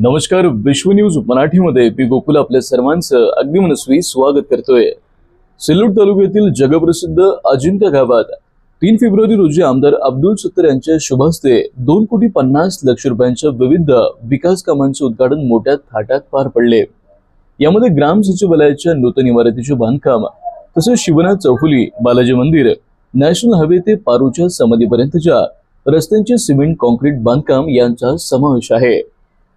नमस्कार विश्व न्यूज मराठीमध्ये पी गोकुल आपल्या सर्वांचं अगदी मनस्वी स्वागत करतोय. सिल्लोड तालुक्यातील जगप्रसिद्ध अजिंठा गावात तीन फेब्रुवारी रोजी आमदार अब्दुल सत्तर यांच्या शुभहस्ते दोन कोटी पन्नास लक्ष रुपयांच्या विविध विकास कामांचे उद्घाटन मोठ्या थाटात पार पडले. यामध्ये ग्राम सचिवालयाच्या नूतन इमारतीचे बांधकाम तसेच शिवनाथ चौफुली बालाजी मंदिर नॅशनल हायवे ते पारूच्या समाधीपर्यंतच्या रस्त्यांचे सिमेंट कॉन्क्रीट बांधकाम यांचा समावेश आहे.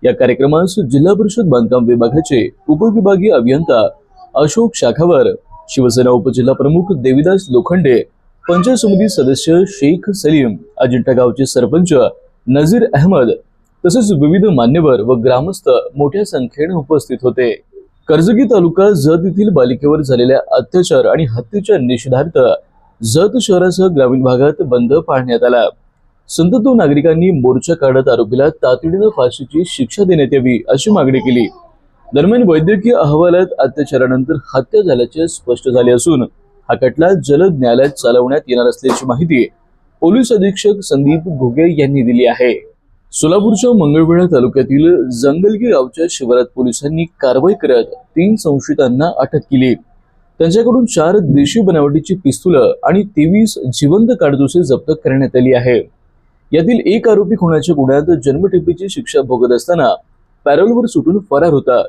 या कार्यक्रमास जिल्हा परिषद बांधकाम विभागाचे उपविभागीय अभियंता अशोक शाखावर शिवसेना उपजिल्हा प्रमुख देविदास लोखंडे पंचायत समिती सदस्य शेख सलीम अजिंठा गावचे सरपंच नजीर अहमद तसेच विविध मान्यवर व ग्रामस्थ मोठ्या संख्येने उपस्थित होते. कर्जगी तालुका जत येथील बालिकेवर झालेल्या अत्याचार आणि हत्येच्या निषेधार्थ जत शहरासह ग्रामीण भागात बंद पाळण्यात आला. संततो नागरिकांनी मोर्चा काढत आरोपीला तातडीनं फाशीची शिक्षा देण्यात यावी अशी मागणी केली. दरम्यान वैद्यकीय अहवालात अत्याचारानंतर हत्या झाल्याचे स्पष्ट झाले असून हा खटला जलद न्यायालयात चालवण्यात येणार असल्याची माहिती पोलीस अधीक्षक संदीप घुगे यांनी दिली आहे. सोलापूरच्या मंगळवेढा तालुक्यातील जंगलगी गावच्या शिवारात पोलिसांनी कारवाई करत तीन संशयितांना अटक केली. त्यांच्याकडून चार देशी बनावटीची पिस्तुलं आणि तेवीस जिवंत काडतुसे जप्त करण्यात आली आहे. यातील एक आरोपी खुनाच्या गुन्ह्यात जन्मठेपेची शिक्षा भोगत असताना पॅरोलवर सुटून फरार होता.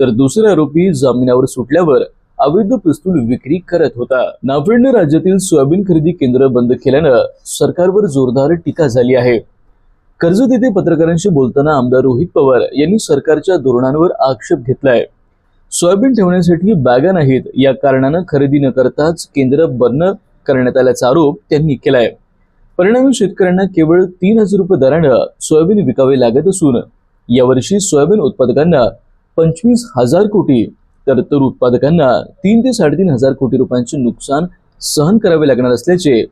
तर दुसरा आरोपी जामिनावर सुटल्यावर अवैध पिस्तूल विक्री करत होता. नाफेडने राज्यातील सोयाबीन खरेदी केंद्र बंद केल्यानं सरकारवर जोरदार टीका झाली आहे. कर्जत येथे पत्रकारांशी बोलताना आमदार रोहित पवार यांनी सरकारच्या धोरणांवर आक्षेप घेतलाय. सोयाबीन ठेवण्यासाठी बॅगा नाहीत या कारणानं खरेदी न करताच केंद्र बंद करण्यात आल्याचा आरोप त्यांनी केलाय. परिणामी शेतकऱ्यांना केवळ तीन हजार रुपये दरानं सोयाबीन विकावे लागत असून यावर्षी सोयाबीन उत्पादकांना पंचवीस हजार कोटी तर तूर उत्पादकांना तीन ते साडेतीन हजार कोटी रुपयांचे नुकसान सहन करावे लागणार असल्याचे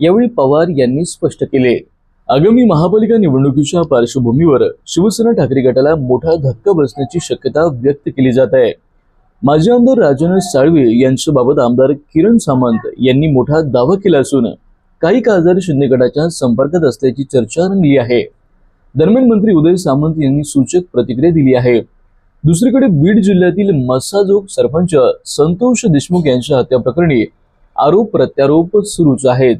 यावेळी पवार यांनी स्पष्ट केले. आगामी महापालिका निवडणुकीच्या पार्श्वभूमीवर शिवसेना ठाकरे गटाला मोठा धक्का बसण्याची शक्यता व्यक्त केली जात आहे. माजी आमदार राजन साळवे यांच्याबाबत आमदार किरण सामंत यांनी मोठा दावा केला असून काही खासदार शिंदे गटाच्या संपर्कात असल्याची चर्चा रंगली आहे. दरम्यान मंत्री उदय सामंत यांनी सूचक प्रतिक्रिया दिली आहे. दुसरीकडे बीड जिल्ह्यातील मसाजोग सरपंच संतोष देशमुख यांच्या हत्या प्रकरणी आरोप प्रत्यारोप सुरूच आहेत.